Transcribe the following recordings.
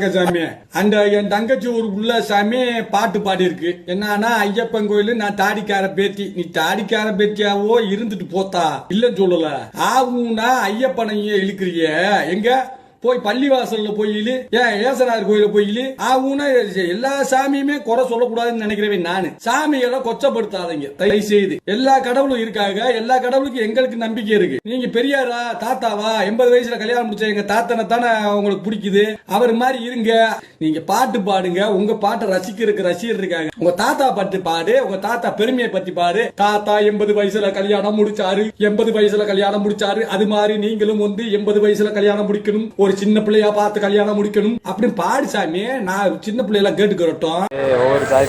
சாமி. அந்த என் தங்கச்சி ஒரு உள்ள சாமி பாட்டு பாடி இருக்கு என்னன்னா ஐயப்பன் கோயில் நான் தாடிக்கார பேத்தி. நீ தாடிக்கார பேத்தியாவோ இருந்துட்டு போத்தா. இல்லன்னு சொல்லல. ஆகும்னா ஐயப்பனையும் இழுக்கிறிய. எங்க? போய் பள்ளிவாசல்ல போயிலு ஏன் ஏசனார் கோயில போயிலு இழு. ஆகும்னா எல்லா சாமியுமே குறை சொல்லக்கூடாதுன்னு நினைக்கிறவன் நானு. சாமிகளை கொச்சப்படுத்தாதீங்க. தயவு செய்து எல்லா கடவுளும் இருக்காங்க. எல்லா கடவுளுக்கும் எங்களுக்கு நம்பிக்கை இருக்கு. நீங்க பெரியாரா தாத்தாவா? எண்பது வயசுல கல்யாணம் முடிச்ச எங்க தாத்தனை தானே உங்களுக்கு பிடிக்குது. அவர் மாதிரி இருங்க. நீங்க பாட்டு பாடுங்க. உங்க பாட்டை ரசிக்கிறதுக்கு ரசிகர் இருக்காங்க. உங்க தாத்தா பாட்டு பாடு. உங்க தாத்தா பெருமையை பத்தி பாடு. தாத்தா எண்பது வயசுல கல்யாணம் முடிச்சாரு. எண்பது வயசுல கல்யாணம் முடிச்சாரு. அது மாதிரி நீங்களும் வந்து எண்பது வயசுல கல்யாணம் முடிக்கணும். ஒரு சின்ன பிள்ளையா பார்த்து கல்யாணம் முடிக்கணும் அப்படின்னு பாடு சாமி நான் சின்ன பிள்ளையெல்லாம் கேட்டுக்கிறட்டும் ஒவ்வொரு சாதி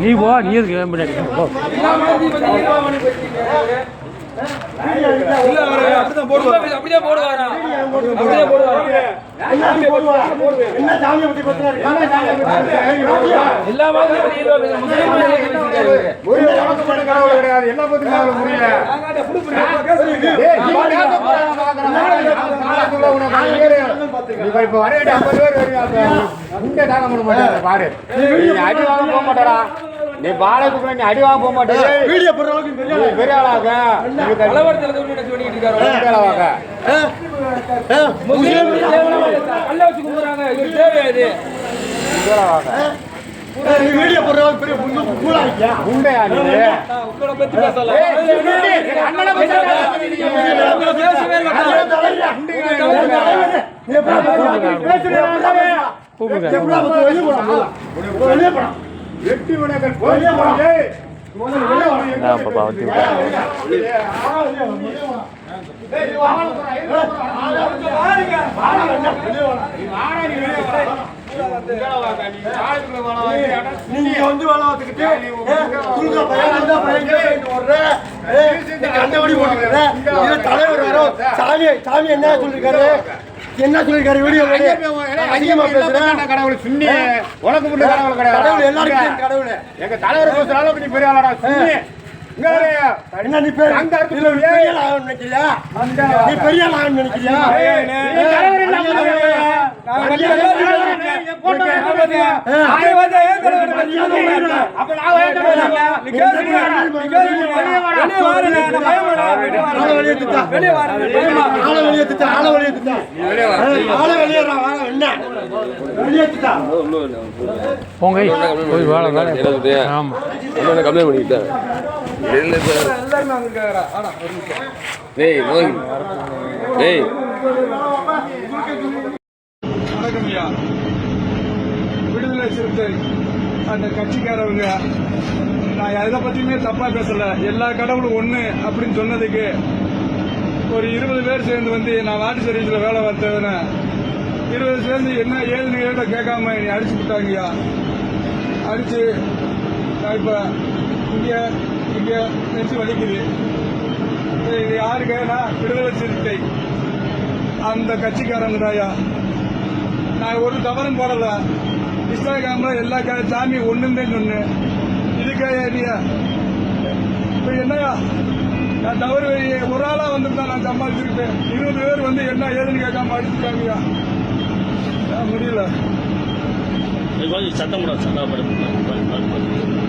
நீ போ நீ எதுக்கு முன்னாடி போ. நீ பாலத்துக்கு நீ அடி வாங்க போக மாட்டேன் வீடியோ போடுற அளவுக்கு பெரிய ஆளா? பெரிய ஆளாக ஆளாக முஸ்லீம் நீ வீடியோ போடுற அளவுக்கு பெரிய புண்ணு- கூலா இருக்கியா? உண்டையா நீ நீ எப்படா பேசுற? பேசுறியா? எப்படா வந்து வெளிய போடா. வெளிய போடா. வெட்டி வினகன் வெளிய போடா. நான் இப்ப பாவத்தி நீங்க வந்து வேலை பார்த்துக்கிட்டு கண்டபடி தலைவர் வரும் சாமி சாமி என்ன சொல்லிருக்காரு என்ன சொல்லிருக்காரு வீடியோ அதிகமா பேசுறேன். கடவுள் சுண்ணி. உனக்கு முன்ன கடவுள் கிடையாது கடவுள் எல்லாருக்கும் கடவுள். எங்க தலைவர் பேசுறாலும் நீ பெரிய ஆளாடா சுண்ணி. என்ன நீ பெரிய அங்க இருக்கு இல்ல, நீ பெரிய ஆகணும்னு நினைக்கிறியா நீ பெரிய ஆள் ஆகணும்னு நினைக்கிறியா நீ தலைவர் இல்ல, அப்ப நான் ஏன் தலைவர்? ஆளை வெளியே திட்டா. ஆளை வெளியே திட்டா, ஆளை வெளியே திட்டா. ஆளை வெளியேறா, வாடா, என்ன? வெளியே திட்டா. போங்க போய் வேலை வேலை ஆமாம் கம்ப்ளைண்ட் பண்ணிக்கிட்டேன் டேய் மோகன் டேய் வணக்கம் ஐயா. விடுதலை சிறுத்தை அந்த கட்சிக்காரவங்க நான் எதை பற்றியுமே தப்பாக பேசலை எல்லா கடவுளும் ஒன்று அப்படின்னு சொன்னதுக்கு ஒரு இருபது பேர் சேர்ந்து வந்து நான் வாட்டு சர்வீஸில் வேலை பார்த்தவன இருபது சேர்ந்து என்ன ஏதுன்னு கேட்ட கேட்காம என்னை அடிச்சு விட்டாங்கய்யா. அடிச்சு நான் இப்ப இங்க இங்க நெஞ்சு வலிக்குது. இது யாருக்குன்னா விடுதலை சிறுத்தை. அந்த கட்சிக்காரங்க தாயா நான் ஒரு தவறும் போடல. இன்ஸ்டாகிராம்ல எல்லா க- சாமி ஒண்ணுமே சொன்னேன். இதுக்காக ஏரியா இப்ப என்னயா நான் தவறு ஒரு ஆளா வந்திருந்தா நான் சம்பாதிச்சிருப்பேன். இருபது பேர் வந்து என்ன ஏதுன்னு கேட்காம அடிச்சுட்டாங்கய்யா. முடியல. சத்தம் கூட சண்டை படுத்து